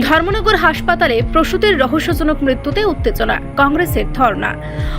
ধর্মনগর হাসপাতালে প্রসূতির রহস্যজনক মৃত্যুতে উত্তেজনা, কংগ্রেসের ধর্ণা।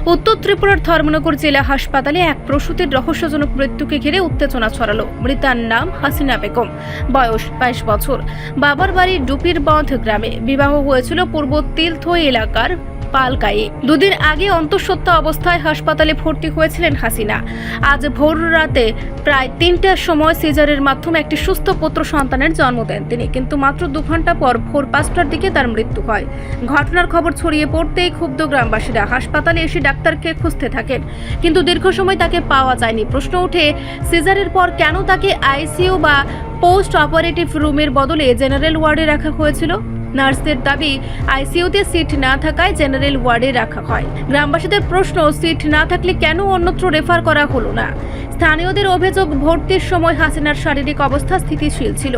উত্তর ত্রিপুরার ধর্মনগর জেলা হাসপাতালে এক প্রসূতির রহস্যজনক মৃত্যুকে ঘিরে উত্তেজনা ছড়ালো। মৃতার নাম হাসিনা বেগম। বয়স বাইশ বছর। বাবার বাড়ি ডুপির বন্ধ গ্রামে বিবাহ হয়েছিল পূর্ব তীর্থ এলাকার পালকায়ে। দুদিন আগে অন্তঃসত্ত্বা অবস্থায় হাসপাতালে ভর্তি হয়েছিলেন হাসিনা। আজ ভোর রাতে প্রায় তিনটার সময় সিজারের মাধ্যমে একটি সুস্থ পুত্র সন্তানের জন্ম দেন তিনি। কিন্তু মাত্র দু ঘণ্টা পর ভোর পাঁচটার দিকে তার মৃত্যু হয়। ঘটনার খবর ছড়িয়ে পড়তেই ক্ষুব্ধ গ্রামবাসীরা হাসপাতালে এসে ডাক্তারকে খুঁজতে থাকেন। কিন্তু দীর্ঘ সময় তাকে পাওয়া যায়নি। প্রশ্ন ওঠে, সিজারের পর কেন তাকে আইসিইউ বা পোস্ট অপারেটিভ রুমের বদলে জেনারেল ওয়ার্ডে রাখা হয়েছিল? নার্সদের দাবি, আইসিইউতে সিট না থাকায় জেনারেল ওয়ার্ডে রাখা হয়। গ্রামবাসীদের প্রশ্ন, সিট না থাকলে কেন অন্যত্র রেফার করা হলো না? স্থানীয়দের অভিযোগ, ভর্তির সময় হাসিনার শারীরিক অবস্থা স্থিতিশীল ছিল।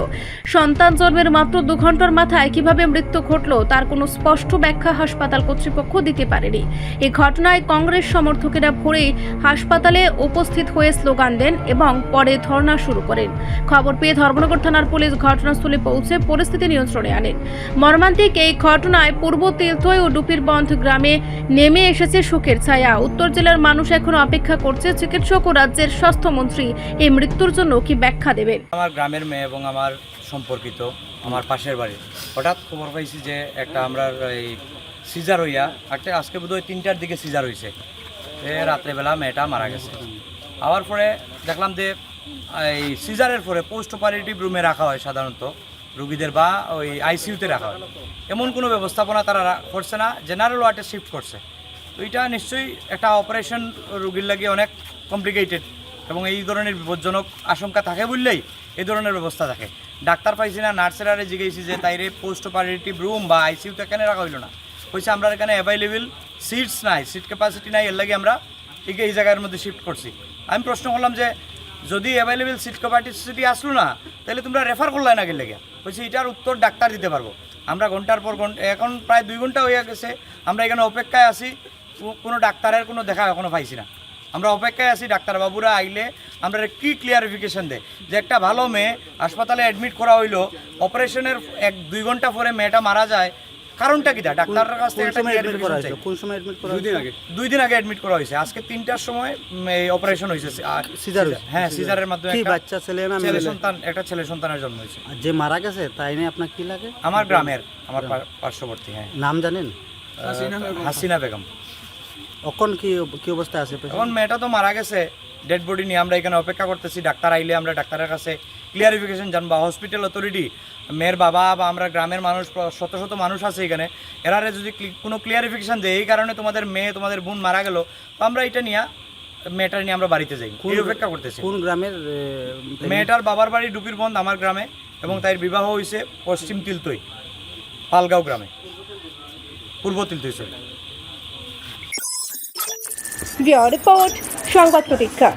সন্তান জন্মের মাত্র দু ঘণ্টার মাথায় কীভাবে মৃত্যু ঘটল, তার কোনো স্পষ্ট ব্যাখ্যা হাসপাতাল কর্তৃপক্ষ দিতে পারেনি। এ ঘটনায় কংগ্রেস সমর্থকেরা ভোরেই হাসপাতালে উপস্থিত হয়ে স্লোগান দেন এবং পরে ধর্ণা শুরু করেন। খবর পেয়ে ধর্মনগর থানার পুলিশ ঘটনাস্থলে পৌঁছে পরিস্থিতি নিয়ন্ত্রণে আনেন। মর্মান্তিক এই ঘটনায় পূর্ব তিলথই ও ডুপির বন্ধ গ্রামে নেমে এসেছে শোকের ছায়া। উত্তর জেলার মানুষ এখন অপেক্ষা করছে, চিকিৎসক ও রাজ্যের স্বাস্থ্যমন্ত্রী এই মৃত্যুর জন্য কি ব্যাখ্যা দেবেন? আমার গ্রামের মেয়ে এবং আমার সম্পর্কিত, আমার পাশের বাড়ি। হঠাৎ খবর পাইছি যে একটা আমরা এই সিজার হইয়া একটা আজকে বোধহয় তিনটার দিকে সিজার হয়েছে রাত্রেবেলা মেয়েটা মারা গেছে। আবার পরে দেখলাম যে, এই সিজারের পরে পোস্ট অপারেটিভ রুমে রাখা হয় সাধারণত। রুগীদের বা ওই আইসিইউতে রাখা হয়। এমন কোনো ব্যবস্থাপনা তারা করছে না জেনারেল ওয়ার্ডে শিফট করছে। তো এটা নিশ্চয়ই একটা অপারেশন রুগীর লাগে অনেক কমপ্লিকেটেড এবং এই ধরনের বিপজ্জনক আশঙ্কা থাকে বললেই এই ধরনের ব্যবস্থা থাকে। ডাক্তার পাইছি না নার্সেরারে জিজ্ঞেসি যে, তাইরে পোস্ট অপারেটিভ রুম বা আইসিইউতে কেন রাখা হইল না? হয়েছে আমরা এখানে অ্যাভেলেবেল সিটস নাই সিট ক্যাপাসিটি নাই, এর লাগে আমরা এই এই জায়গার মধ্যে শিফট করছি। আমি প্রশ্ন করলাম যে, যদি অ্যাভেলেবেল সিট ক্যাপাসিটি আসলো না তাহলে তোমরা রেফার করলে না গেলে বলছি এটার উত্তর ডাক্তার দিতে পারব। আমরা ঘণ্টার পর ঘণ্টা এখন প্রায় দুই ঘণ্টা হয়ে গেছে, আমরা এখানে অপেক্ষায় আছি কোনো ডাক্তারের কোনো দেখা এখনও পাইছি না। আমরা অপেক্ষায় আছি ডাক্তারবাবুরা আইলে আমরা কি ক্লিয়ারিফিকেশন দেয় যে একটা ভালো মেয়ে হাসপাতালে অ্যাডমিট করা হইল অপারেশনের এক দুই ঘণ্টা পরে মেয়েটা মারা যায় কারণটা কি ডাক্তারের কাছ থেকে কোন সময় অ্যাডমিট করা দুই দিন আগে। অ্যাডমিট করা হয়েছে। আজকে তিনটার সময় এই অপারেশন হয়েছে। আর সিজার হ্যাঁ সিজারের মাধ্যমে কি বাচ্চা ছেলে না ছেলে সন্তান একটা ছেলে সন্তানের জন্ম হয়েছে। যে মারা গেছে তাই নিয়ে আপনার কি লাগে? আমার গ্রামের আমার পার্শ্ববর্তী হ্যাঁ। নাম জানেন? হাসিনা বেগম। অখন কি কি অবস্থা আছে এখন মেয়েটা তো মারা গেছে ডেড বডি নিয়ে আমরা এখানে অপেক্ষা করতেছি ডাক্তার আইলে আমরা ডাক্তারের কাছে ক্লিয়ারিফিকেশন জানব। হসপিটাল অথরিটি মেয়ের বাবা বা আমরা গ্রামের মানুষ শত শত মানুষ আছে এখানে এরারে যদি কোনো ক্লিয়ারিফিকেশন দেয় এই কারণে তোমাদের মেয়ে তোমাদের বোন মারা গেল তো আমরা এটা নিয়ে মেয়েটা নিয়ে আমরা বাড়িতে যাই এই অপেক্ষা করতেছি। কোন গ্রামের মেয়েটার বাবার বাড়ি ডুপির বন্ধ আমার গ্রামে এবং তার বিবাহ হয়েছে পশ্চিম তিলতই পালগাঁও গ্রামে। পূর্ব তিলতই সরি ব্যুরো রিপোর্ট সংবাদ প্রতীক্ষা।